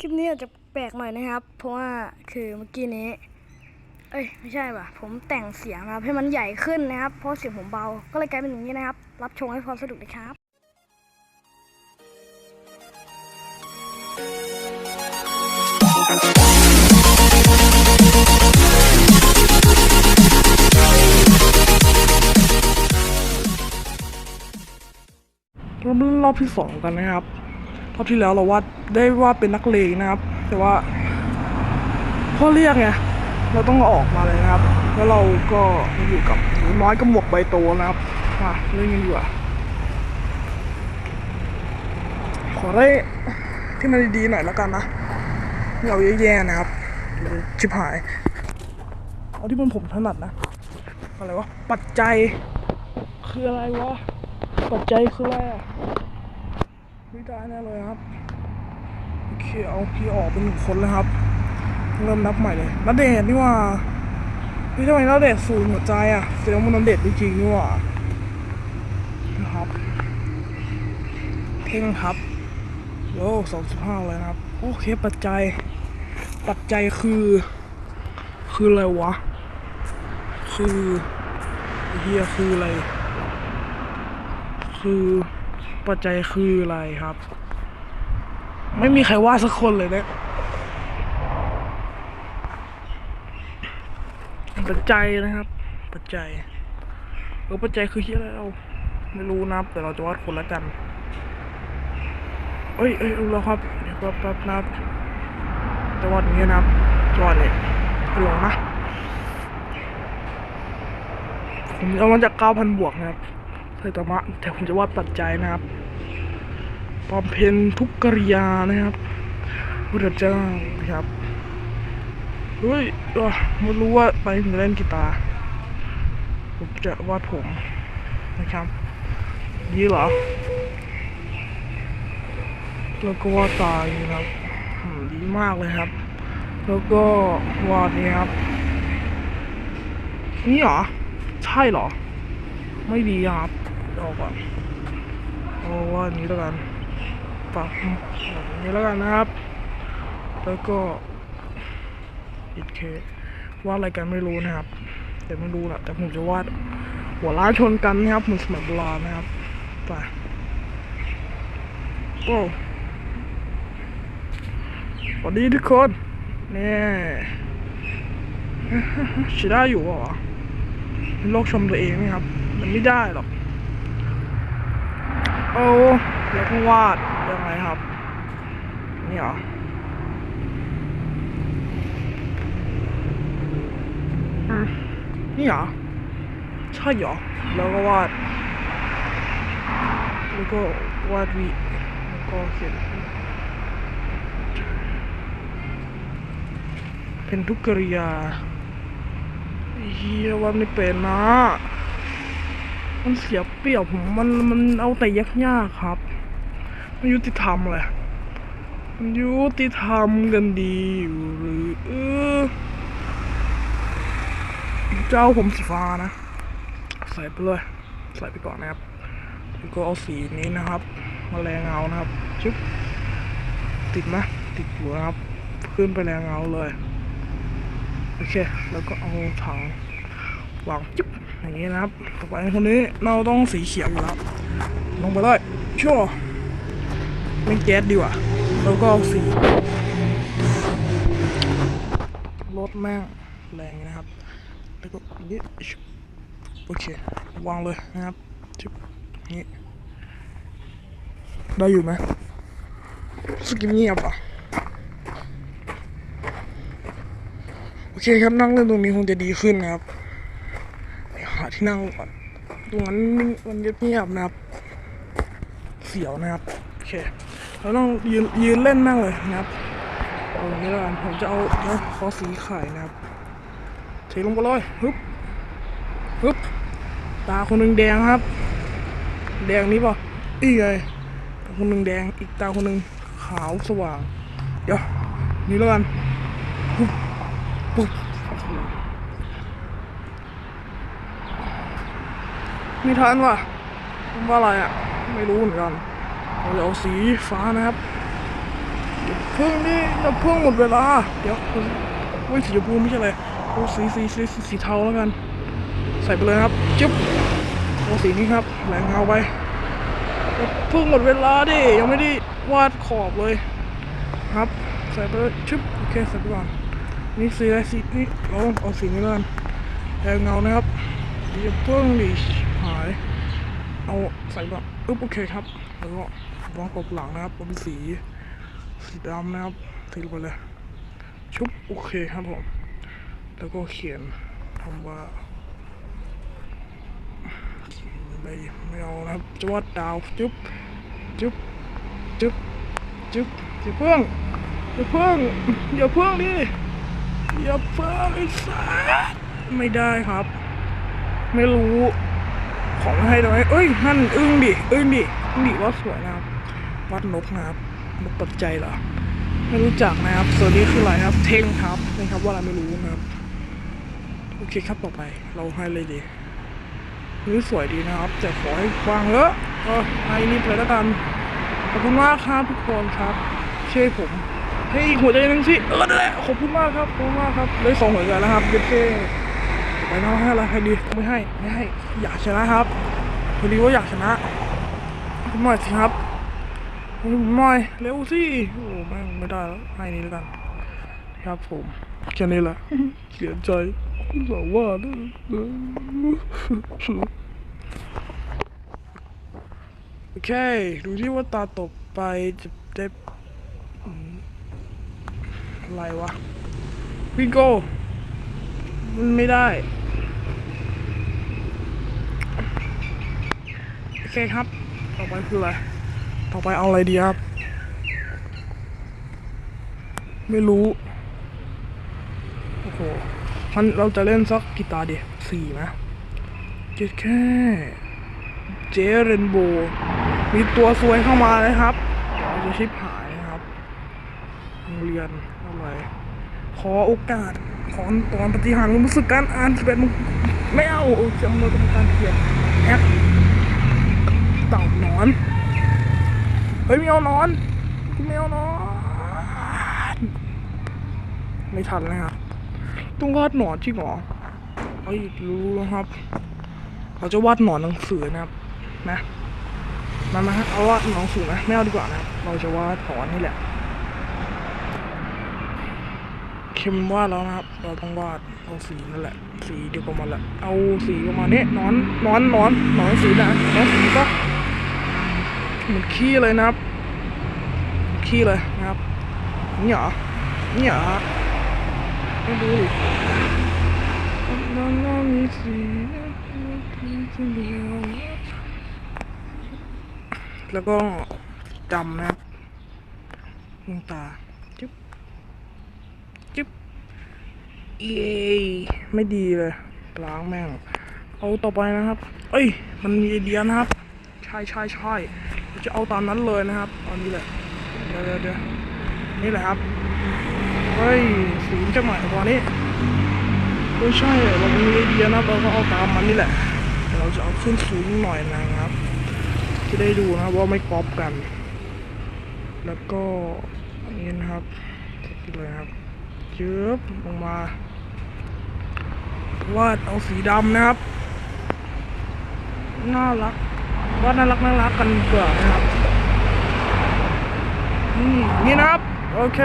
คลิปนี้อาจจะแปลกหน่อยนะครับ เพราะว่าคือเมื่อกี้นี้ เอ้ยไม่ใช่ป่ะ ผมแต่งเสียงนะครับ ให้มันใหญ่ขึ้นนะครับ เพราะเสียงผมเบา ก็เลยกลายเป็นอย่างนี้นะครับ รับชมให้ความสนุกนะครับเราเล่นรอบที่สองกันนะครับ รอบที่แล้วเราวาดได้ว่าเป็นนักเลงนะครับ แต่ว่าพ่อเรียกไงเราต้องออกมาเลยนะครับ แล้วเราก็อยู่กับหนูน้อยกับหมวกใบโตนะครับมาเล่นกันดีกว่าขอได้ที่มันดีๆหน่อยแล้วกันนะเอาแย่ๆนะครับชิบหาย เอาที่มันผมถนัดนะอะไรวะปัจจัยคืออะไรวะปัจจัยคืออะไรอะ ไม่ได้แน่เลยครับ โอเค เอาพี่ออกเป็นหนึ่งคนแล้วครับ เริ่มนับใหม่เลยนัดเดทนี่ว่าพี่ทำไมนัดเดทศูนย์หัวใจอะแสดงมันนัดเดทจริงๆนี่ว่านะครับเพ่งครับโย่สองสิบห้าเลยครับ โอเค ปัจจัย ปัจจัยคือ คืออะไรวะ คือเฮียคืออะไร คือ ปัจจัยคืออะไรครับ ไม่มีใครว่าสักคนเลยเนี่ยปัจจัยนะครับ ปัจจัยเออปัจจัยคือที่อะไรเราไม่รู้นะครับแต่เราจะวาดคนละกันเอ้ยเอ้ยรู้แล้วครับเดี๋ยวแป๊บแป๊บนะครับจะวาดอย่างนี้นะครับจะวาดเนี่ยหลงนะผมเอามาจากเก้าพันบวกนะครับไซตมะแต่ผมจะวาดปัจจัยนะครับ บำเพ็ญทุกกริยานะครับพุทธเจ้าครับเฮ้ยอะไม่รู้ว่าไปถึงจะเล่นกีตาร์ผมจะวาดผมนะครับนี่หรอแล้วก็วาดตายนะครับดีมากเลยครับ แล้วก็วาดนี่ครับ นี่เหรอ ใช่เหรอ ไม่ดีครับออกก่อนเอาว่านี้แล้วกัน ปักอันนี้แล้วกันนะครับ แล้วก็อิดเควาดอะไรกันไม่รู้นะครับ แต่ไม่รู้แหละแต่ผมจะวาดหัวล้านชนกันนะครับเหมือนสมัยโบราณนะครับไปโอ้สวัสดีทุกคนเนี่ยช้ได้อยู่เหรอโลกชมตัวเองไหมครับ มันไม่ได้หรอก โอ้แล้วก็วาด ยังไงครับ นี่เหรออืมนี่เหรอใช่เหรอแล้วก็วาดแล้วก็วาดวีแล้วก็เขียนเป็นทุกกริยาเฮียวันนี้เป็นนะ มันเสียเปรียบผมมันมันเอาแต่ยากยากๆครับ มันยุติธรรมเลยยุติธรรมกันดีอยู่หรือเออเจ้าผมสีฟ้านะ ใส่ไปเลยใส่ไปก่อนนะครับแล้วก็เอาสีนี้นะครับ มาแรงเงานะครับชุบติดไหมติดอยู่นะครับ ขึ้นไปแรงเงาเลยโอเค แล้วก็เอาถังวางจิ๊บอย่างนี้นะครับ ต่อไปคนนี้เราต้องสีเขียวอยู่แล้วลงไปเลยชั่ว ไม่แก๊สดีกว่าแล้วก็เอาสีรถแม่งแรงนะครับ แล้วก็นี้ชุบโอเควางเลยนะครับจิ๊บนี้ได้อยู่ไหมสกิมเงียบอะโอเคครับนั่งเล่นตรงนี้คงจะดีขึ้นนะครับหาที่นั่งก่อนตรงนั้นมันเงียบๆนะครับ เสียวนะครับ โอเค เราต้องยืนยืนเล่นนั่งเลยนะครับเอาอย่างนี้แล้วกันผมจะเอาขอสีไข่นะครับเทลงไปเลยฮึบฮึบตาคนหนึ่งแดงครับ แดงนี้ป่ะอีไงตาคนหนึ่งแดงอีกตาคนหนึ่งขาวสว่าง เดี๋ยวนี่แล้วกันปุ๊บไม่ทันว่ะว่าอะไรอะ ไม่รู้เหมือนกัน เราจะเอาสีฟ้านะครับเพิ่งนี่จะเพิ่งหมดเวลา เดี๋ยวคุณเว้ยสีชมพูไม่ใช่เลยเอาสีสีสีสีเทาแล้วกัน ใส่ไปเลยครับจึ๊บเอาสีนี้ครับแหลงเงาไปเพิ่งหมดเวลาดิยังไม่ได้วาดขอบเลย ครับ ใส่ไปเลยชึบโอเคใส่ไปก่อนนี่สีอะไรสีนี่เราเอาสีนี้แล้วกันแหลงเงานะครับอย่าเพิ่งดิหาย เอาใส่ก่อนอึ๊บโอเคครับแล้วก็ วางกบหลังนะครับเป็นสีสีดำนะครับสีลงไปเลย ชุบโอเคครับผม แล้วก็เขียนคำว่าไม่ไม่เอานะครับจวดดาวจุ๊บจุ๊บจุ๊บจุ๊บอย่าเพิ่งอย่าเพิ่งอย่าเพิ่งดิอย่าเพิ่งไอ้สัสไม่ได้ครับ ไม่รู้ของให้หน่อยเอ้ยนั่นอึ้งดิอึ้งดิอึ้งดิว่าสวยนะครับ วัดนกนะครับนกปัจจัยเหรอ ไม่รู้จักนะครับส่วนนี้คืออะไรครับ เท่งครับนี่ครับว่าอะไรไม่รู้นะครับ โอเคครับต่อไป เราให้เลยดีนี่สวยดีนะครับ แต่ขอให้วางเถอะก็ให้นี่ไปแล้วกัน ขอบคุณมากครับทุกคนครับ เชื่อผมให้อีกหัวใจนึงสิเออนั่นแหละขอบคุณมากครับขอบคุณมากครับได้สองหัวใจแล้วครับเย็ดเท่ไปน้องให้อะไรให้ดีไม่ให้ไม่ให้ อยากชนะครับพอดีว่าอยากชนะคุณหน่อยสิครับ คุณหน่อยเร็วสิโอ้แม่งไม่ได้แล้วให้นี้แล้วกัน ครับผมแค่นี้แหละเสียใจสาว่านะโอเค ดูที่ว่าตาตบไปจะได้อืมอะไรวะวิงโกมันไม่ได้โอเคครับ ต่อไปคืออะไร ต่อไปเอาอะไรดีครับ ไม่รู้ โอ้โหมันเราจะเล่นสักกีตาร์ดิสี่ไหมเจ็ดแค่เจเรนโบว์มีตัวซวยเข้ามาเลยครับเราจะชิบหายนะครับโรงเรียนอะไร ขอโอกาส ขอตอนปฏิหารรู้สึกการอ่านสิบเอ็ดไม่เอาจำเลยกรรมการเขียนแอคเต่านอน เฮ้ยไม่เอานอนไม่เอานอนไม่ทันเลยครับต้องวาดหนอนจริงหรอเฮ้ยรู้แล้วครับ เราจะวาดหนอนหนังสือนะครับ นะมามาเอาวาดหนอนหนังสือนะไม่เอาดีกว่านะเราจะวาดหนอนนี่แหละเข็มวาดแล้วนะครับ เราต้องวาดเอาสีนั่นแหละ สีเดียวกับมันแหละเอาสีประมาณนี้นอนนอนนอนหนอนสีนะนอนสีก็ เหมือนขี้เลยนะครับ ขี้เลยนะครับนี่เหรอนี่เหรอไม่ดูดิน้องน้องมีสีแล้วก็ดำนะครับดวงตาจุ๊บจุ๊บเย้ไม่ดีเลยล้างแม่ง เอาต่อไปนะครับ เอ้ย มันมีไอเดียนะครับ ใช่ใช่ใช่ จะเอาตามนั้นเลยนะครับเอานี้แหละเดี๋ยวเดี๋ยวนี่แหละครับเฮ้ยสีมันจะใหม่กว่านี้ไม่ใช่เรามีไอเดียนะเราก็เอาตามมันนี่แหละเราจะเอาขึ้นสูงหน่อยนะครับ จะได้ดูนะว่าไม่ก๊อปกัน แล้วก็อันนี้นะครับเลยครับเจืบลงมาวาดเอาสีดำนะครับ น่ารัก วาดน่ารักน่ารักกันดีกว่านะครับนี่นี่นะครับ โอเค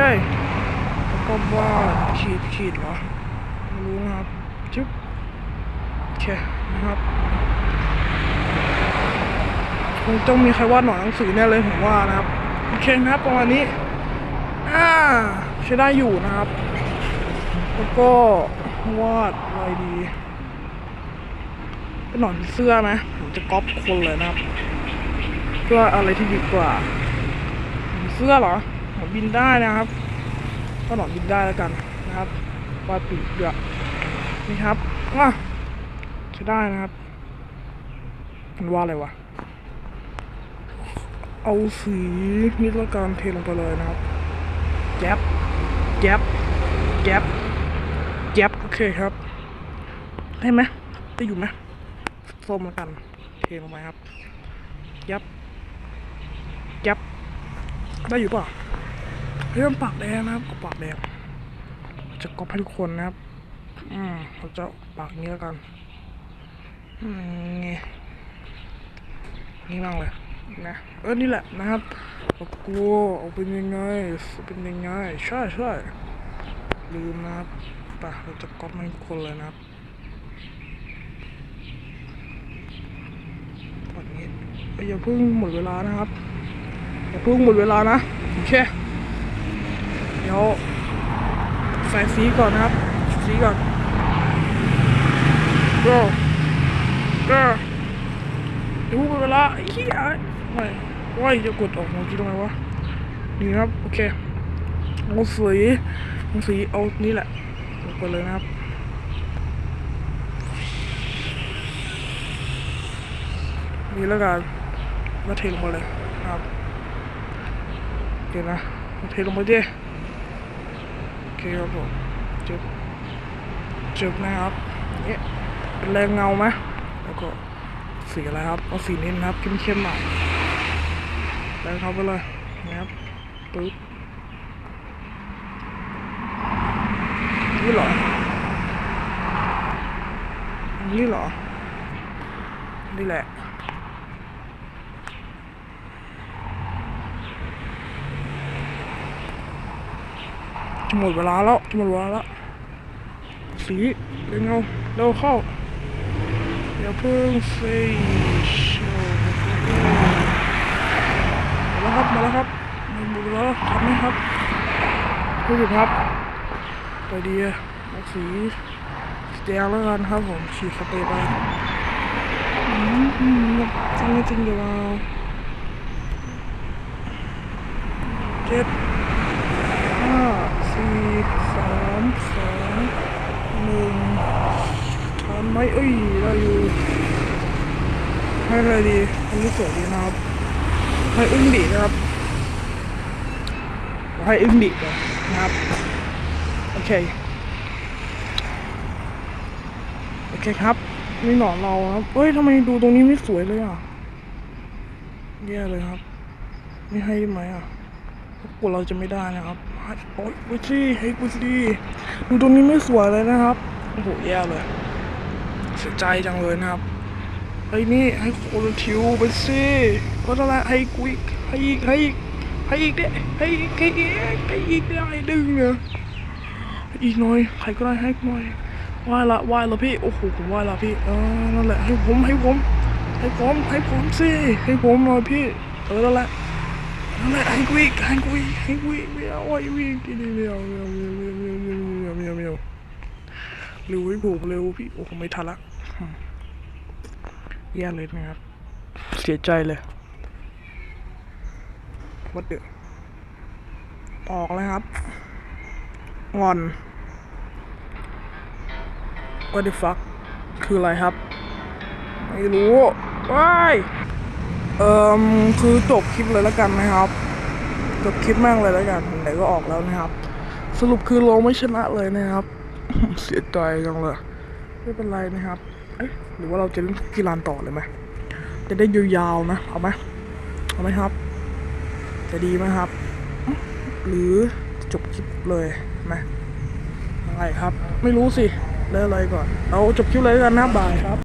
แล้วก็วาดขีดขีดเหรอไม่รู้นะครับจุ๊บโอเคนะครับคงต้องมีใครวาดหนอนหนังสือแน่เลยผมว่านะครับโอเคนะครับประมาณนี้อ่าใช้ได้อยู่นะครับ แล้วก็วาดอะไรดี เป็นหนอนเสื้อไหมผมจะก๊อปคนเลยนะครับ เพื่ออะไรที่ดีกว่าผีเสื้อเหรอหนอนบินได้นะครับ ก็หนอนบินได้แล้วกันนะครับวาปีกด้วยนี่ครับอะใช้ได้นะครับ มันว่าอะไรวะ เอาสีนี่แล้วกันเทลงไปเลยนะครับแจ๊บแจ๊บแจ๊บแจ๊บโอเคครับ ได้ไหมได้อยู่ไหม ส้มแล้วกัน เทลงไปครับ ยับ ยับ ได้อยู่เปล่ะเรื่องปากแดงนะครับปากแดงจะก๊อปให้ทุกคนนะครับ อืมเราจะปากนี้แล้วกันอืมไงนี่บ้างเลยนะเออนี่แหละนะครับกลัวเอาเป็นยังไงเป็นยังไงใช่ใช่ลืมนะครับไปเราจะก๊อปให้ทุกคนเลยนะครับนี้เอย่าเพิ่งหมดเวลานะครับอย่าเพิ่งหมดเวลานะโอเคเดี๋ยวใส่สีก่อนนะครับสีก่อน go go ดูเวลาไอ้เหี้ยไม่ว่าจะกดออกเมื่อกี้ทำไมวะนี่ครับโอเคเอาสีเอาสีเอานี่แหละลงไปเลยนะครับนี่แล้วกัน แล้วเทลงมาเลยครับโอเคนะมาเทลงมาดิโอเคครับผมจบจบนะครับเนี่ยเป็นแรงเงาไหมแล้วก็สีอะไรครับเอาสีนี้นะครับเข้มๆหน่อยแรงเข้าไปเลยนะครับปึ๊บนี่หรอนี่หรอนี่แหละ หมดเวลาแล้ว หมดเวลาแล้วสีเร็วเงาเร็วเข้าอย่าเพิ่งเฟชมาแล้วครับมาแล้วครับมาบุกแล้วทำไหมครับผู้ชมครับไปดีอะเอาสีแดงแล้วกันครับผมฉีดสเปรย์ไปอืมอืมจริงจริงเดี๋ยวเราเจ็ดห้า สี่สามสองหนึ่งทันไหมเอ้ยได้อยู่ให้อะไรดีอันนี้สวยดีนะครับให้อึ้งดีนะครับให้อึ้งดีก่อนนะครับโอเคโอเคครับนี่หนอนเราครับเอ้ยทำไมดูตรงนี้ไม่สวยเลยอะแย่เลยครับ ไม่ให้ได้ไหมอะกลัวเราจะไม่ได้นะครับ โอ๊ยกูสิให้กูสิดูตรงนี้ไม่สวยเลยนะครับ โอ้โหแย่เลย เสียใจจังเลยนะครับไอ้นี่ให้โคลทิวไปสิเพราะอะไรให้กูอีกให้อีกให้อีกให้อีกเด้ให้อีกให้อีกให้อีกได้ดึงเนี่ยอีกหน่อยใครก็ได้ให้หน่อยว่ายละว่ายละพี่โอ้โหผมว่ายละพี่เออนั่นแหละให้ผมให้ผมให้ผมให้ผมสิให้ผมหน่อยพี่เออนั่นและนั่นแหละ ให้กูอีกให้กูอีกให้กูอีกไม่เอาไอ้วิ่งดีๆไม่เอาไม่เอาไม่เอาไม่เอาไม่เอาไม่เอาไม่เอาไม่เอาเร็วให้ผมเร็วพี่โอ้ไม่ทันละแย่เลยนะครับ เสียใจเลยวัดเดือออกเลยครับงอน What the fuck คืออะไรครับ ไม่รู้ว้าย เอ่อคือจบคลิปเลยแล้วกันนะครับ จบคลิปแม่งเลยแล้วกันไหนก็ออกแล้วนะครับ สรุปคือเราไม่ชนะเลยนะครับ เสียใจจังเลยไม่เป็นไรนะครับเอ๊ะหรือว่าเราจะเล่นกีฬาต่อเลยไหมจะได้ยาวๆนะเอาไหมเอาไหมครับ จะดีไหมครับ หรือจบคลิปเลยไหมอะไรครับ ไม่รู้สิเล่นอะไรก่อน เราจบคลิปเลยกันนะบายครับ